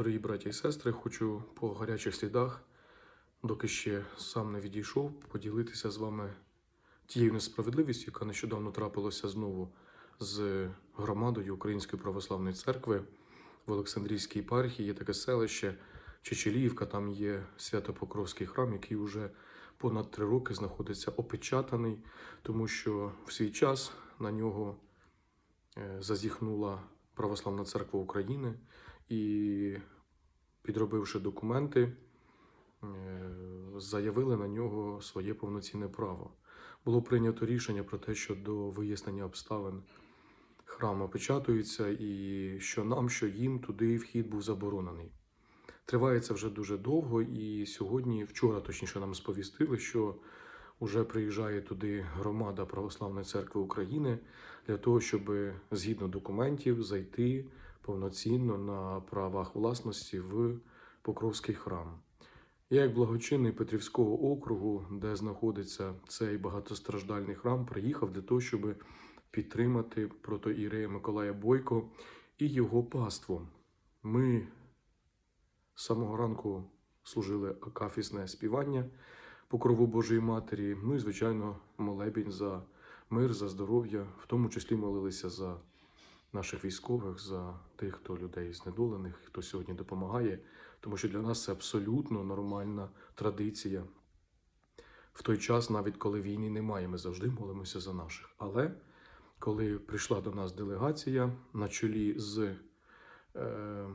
Дорогі браті і сестри, хочу по гарячих слідах, доки ще сам не відійшов, поділитися з вами тією несправедливістю, яка нещодавно трапилася знову з громадою Української православної церкви в Олександрійській єпархії. Є таке селище Чечеліївка, там є Свято-Покровський храм, який вже понад три роки знаходиться опечатаний, тому що в свій час на нього е, зазіхнула Православна церква України і, підробивши документи, е, заявили на нього своє повноцінне право. Було прийнято рішення про те, що до вияснення обставин храм опечатується, і що нам, що їм туди вхід був заборонений. Триває це вже дуже довго, і сьогодні, вчора точніше, нам сповістили, що вже приїжджає туди громада Православної церкви України для того, щоб згідно документів зайти повноцінно на правах власності в Покровський храм. Я, як благочинний Петрівського округу, де знаходиться цей багатостраждальний храм, приїхав для того, щоб підтримати протоірея Миколая Бойко і його паству. Ми з самого ранку служили акафісне співання покрову Божої Матері. Ну і, звичайно, молебень за мир, за здоров'я, в тому числі молилися за наших військових, за тих, хто людей знедолених, хто сьогодні допомагає, тому що для нас це абсолютно нормальна традиція. В той час, навіть коли війни немає, ми завжди молимося за наших. Але коли прийшла до нас делегація на чолі з е,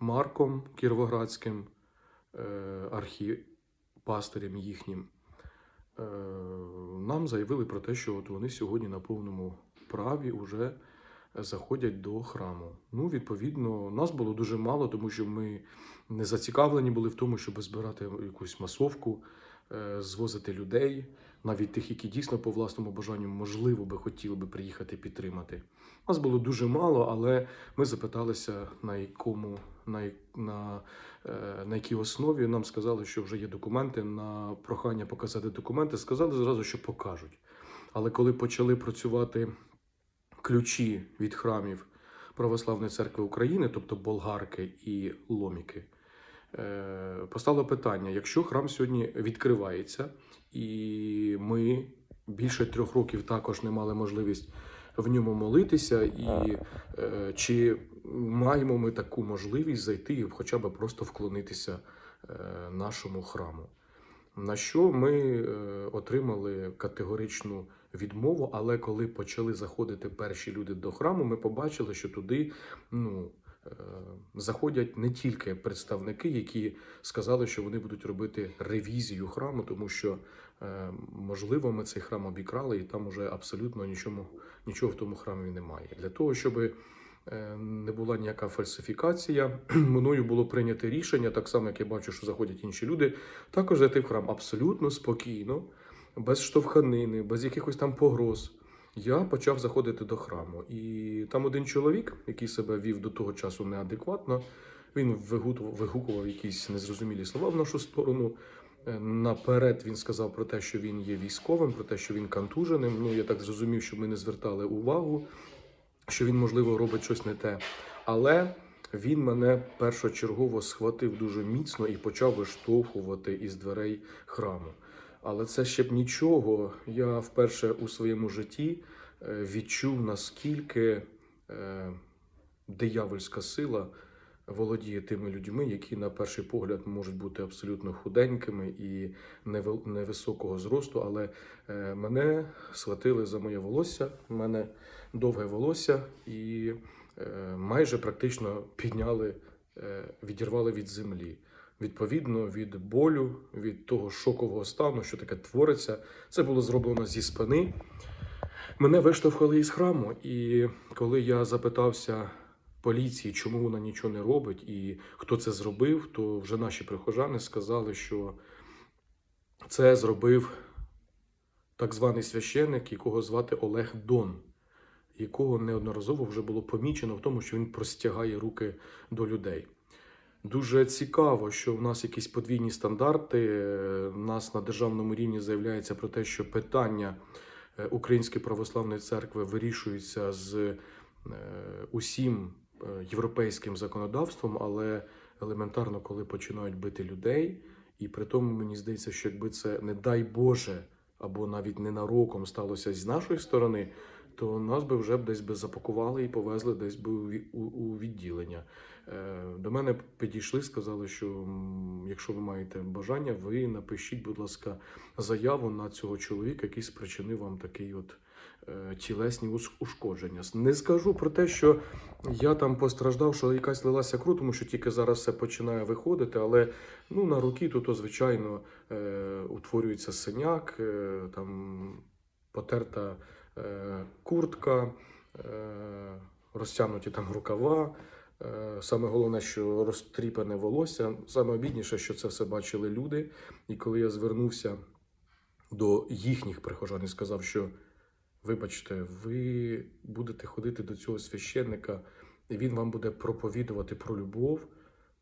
Марком Кіровоградським, е, архіпастирем їхнім, е, нам заявили про те, що от вони сьогодні на повному праві вже заходять до храму. Ну, відповідно, нас було дуже мало, тому що ми не зацікавлені були в тому, щоб збирати якусь масовку, е, звозити людей, навіть тих, які дійсно по власному бажанню можливо би хотіли би приїхати підтримати. Нас було дуже мало, але ми запиталися, на якому на, на, е, на якій основі нам сказали, що вже є документи. На прохання показати документи, сказали зразу, що покажуть. Але коли почали працювати ключі від храмів Православної церкви України, тобто болгарки і ломіки, е, постало питання: якщо храм сьогодні відкривається, і ми більше трьох років також не мали можливість в ньому молитися, і е, чи маємо ми таку можливість зайти і хоча б просто вклонитися е, нашому храму? На що ми е, отримали категоричну відмову, але коли почали заходити перші люди до храму, ми побачили, що туди ну, е, заходять не тільки представники, які сказали, що вони будуть робити ревізію храму, тому що е, можливо ми цей храм обікрали, і там уже абсолютно нічого, нічого в тому храмі немає. Для того, щоб е, не була ніяка фальсифікація, мною було прийнято рішення, так само як я бачу, що заходять інші люди, також зайти в храм абсолютно спокійно, без штовханини, без якихось там погроз. Я почав заходити до храму, і там один чоловік, який себе вів до того часу неадекватно, він вигукував якісь незрозумілі слова в нашу сторону. Е, Наперед він сказав про те, що він є військовим, про те, що він контуженим. Ну я так зрозумів, що ми не звертали увагу, що він, можливо, робить щось не те. Але він мене першочергово схватив дуже міцно і почав виштовхувати із дверей храму. Але це ще б нічого. Я вперше у своєму житті е, відчув, наскільки е, диявольська сила володіє тими людьми, які на перший погляд можуть бути абсолютно худенькими і невисокого зросту. Але е, мене схватили за моє волосся, в мене довге волосся, і е, майже практично підняли, е, відірвали від землі. Відповідно від болю, від того шокового стану, що таке твориться, це було зроблено зі спини. Мене виштовхали із храму, і коли я запитався поліції, чому вона нічого не робить і хто це зробив, то вже наші прихожани сказали, що це зробив так званий священник, якого звати Олег Дон, якого неодноразово вже було помічено в тому, що він простягає руки до людей. Дуже цікаво, що в нас якісь подвійні стандарти. Е, У нас на державному рівні заявляється про те, що питання е, Української православної церкви вирішується з е, усім е, європейським законодавством, але елементарно, коли починають бити людей. І при тому мені здається, що якби це не дай Боже, або навіть ненароком сталося з нашої сторони, то нас би вже десь би запакували і повезли десь би у ві- у, у відділення. Е, До мене підійшли, сказали, що якщо ви маєте бажання, ви напишіть, будь ласка, заяву на цього чоловіка, який спричинив вам такий от е, тілесні ушкодження. Не скажу про те, що я там постраждав, що якась лилася кров, тому що тільки зараз все починає виходити, але ну, на руки то, то звичайно, е, утворюється синяк, там потерта куртка, е, розтягнуті там рукава. Е, Саме головне, що розтріпане волосся. Саме обідніше, що це все бачили люди. І коли я звернувся до їхніх прихожан і сказав, що вибачте, ви будете ходити до цього священника, і він вам буде проповідувати про любов,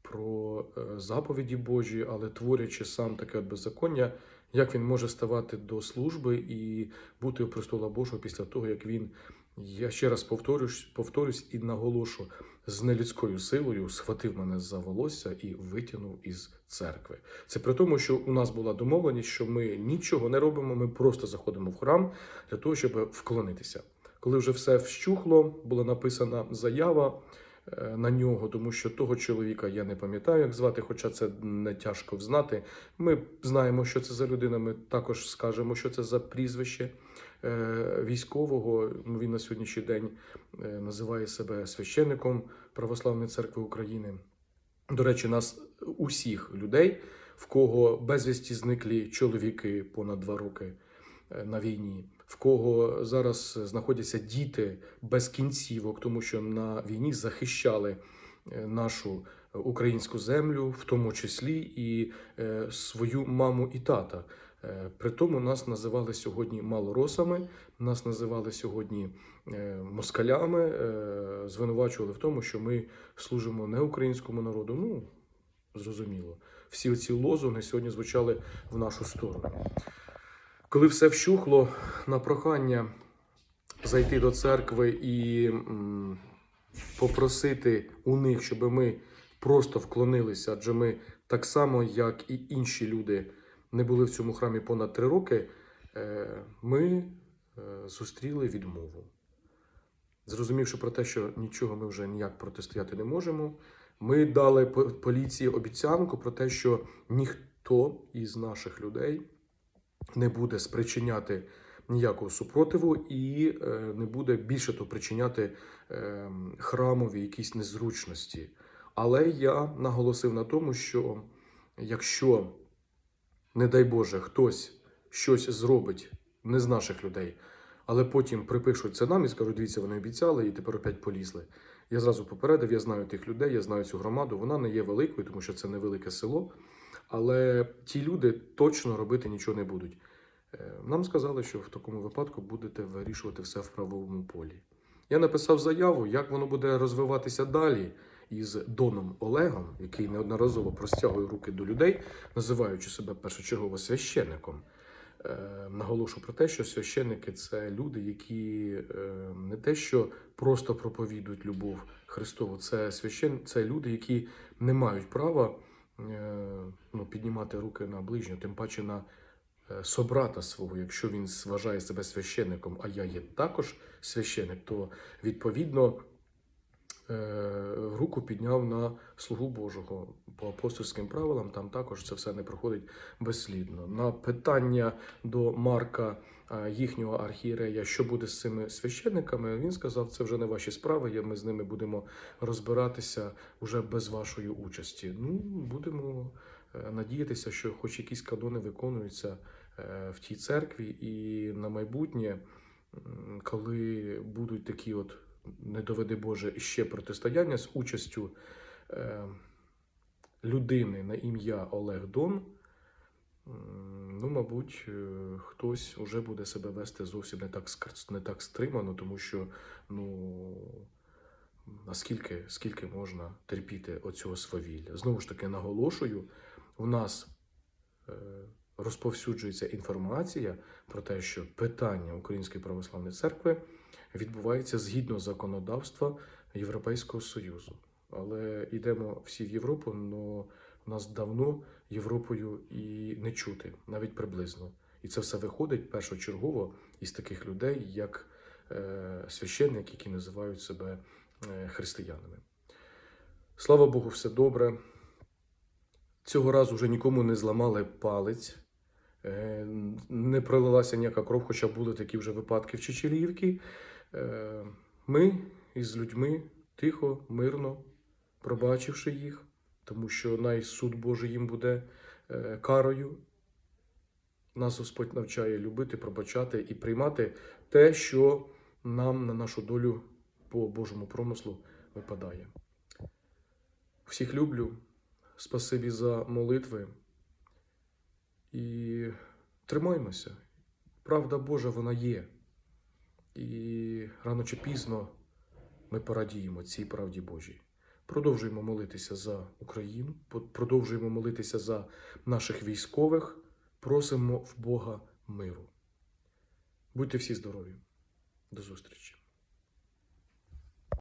про е, заповіді Божі, але творячи сам таке от беззаконня, як він може ставати до служби і бути у престола Божого після того, як він, я ще раз повторюсь, повторюсь і наголошу, з нелюдською силою схватив мене за волосся і витягнув із церкви. Це при тому, що у нас була домовленість, що ми нічого не робимо, ми просто заходимо в храм для того, щоб вклонитися. Коли вже все вщухло, була написана заява на нього, тому що того чоловіка я не пам'ятаю, як звати, хоча це не тяжко взнати. Ми знаємо, що це за людина. Ми також скажемо, що це за прізвище е, військового. Ну, Він на сьогоднішній день е, називає себе священником Православної церкви України. До речі, нас усіх людей, в кого безвісті зниклі чоловіки понад два роки е, на війні, в кого зараз знаходяться діти без кінцівок, тому що на війні захищали е, нашу українську землю, в тому числі і е, свою маму і тата. Е, При тому нас називали сьогодні малоросами, нас називали сьогодні москалями, звинувачували в тому, що ми служимо не українському народу. Ну зрозуміло, всі оці лозунги сьогодні звучали в нашу сторону. Коли все вщухло на прохання зайти до церкви і попросити у них, щоб ми просто вклонилися, адже ми так само, як і інші люди, не були в цьому храмі понад три роки, е, ми е, зустріли відмову. Зрозумівши про те, що нічого ми вже ніяк протистояти не можемо, ми дали поліції обіцянку про те, що ніхто із наших людей не буде спричиняти ніякого супротиву і е, не буде більше того причиняти е, храмові якісь незручності. Але я наголосив на тому, що якщо, не дай Боже, хтось щось зробить не з наших людей, але потім припишуть це нам і скажуть, дивіться, вони обіцяли і тепер опять полізли. Я зразу попередив, я знаю тих людей, я знаю цю громаду. Вона не є великою, тому що це невелике село. Але ті люди точно робити нічого не будуть. Е, Нам сказали, що в такому випадку будете вирішувати все в правовому полі. Я написав заяву, як воно буде розвиватися далі із Доном Олегом, який неодноразово простягує руки до людей, називаючи себе першочергово священником. Е, Наголошу про те, що священники це люди, які е, не те, що просто проповідують любов Христову, це священ... це люди, які не мають права ну, піднімати руки на ближнього, тим паче на собрата свого, якщо він вважає себе священником, а я є також священник, то відповідно е, руку підняв на слугу Божого. По апостольським правилам там також це все не проходить безслідно. На питання до Марка е, їхнього архієрея, що буде з цими священниками, він сказав, це вже не ваші справи. Ми з ними будемо розбиратися вже без вашої участі. Ну, будемо е, надіятися, що хоч якісь канони виконуються е, в тій церкві, і на майбутнє, коли будуть такі от не доведи Боже ще протистояння з участю е, людини на ім'я Олег Дон. Ну, мабуть, е, хтось уже буде себе вести зовсім не так не так стримано, тому що ну а скільки, можна терпіти оцього свавілля? Знову ж таки, наголошую, у нас е, розповсюджується інформація про те, що питання Української православної церкви відбувається згідно законодавства Європейського Союзу. але йдемо всі в Європу, але нас давно Європою і не чути, навіть приблизно. І це все виходить першочергово із таких людей, як е, священники, які називають себе е, християнами. Слава Богу, все добре. Цього разу вже нікому не зламали палець, не пролилася ніяка кров, хоча були такі вже випадки в Чечерівці. Е, Ми із людьми тихо, мирно, пробачивши їх, тому що найсуд Божий їм буде е, карою. Нас Господь навчає любити, пробачати і приймати те, що нам на нашу долю по Божому промислу випадає. Всіх люблю. Спасибі за молитви. І тримаймося. Правда Божа вона є. І рано чи пізно ми порадіємо цій правді Божій. Продовжуємо молитися за Україну, продовжуємо молитися за наших військових, просимо в Бога миру. Будьте всі здорові. До зустрічі!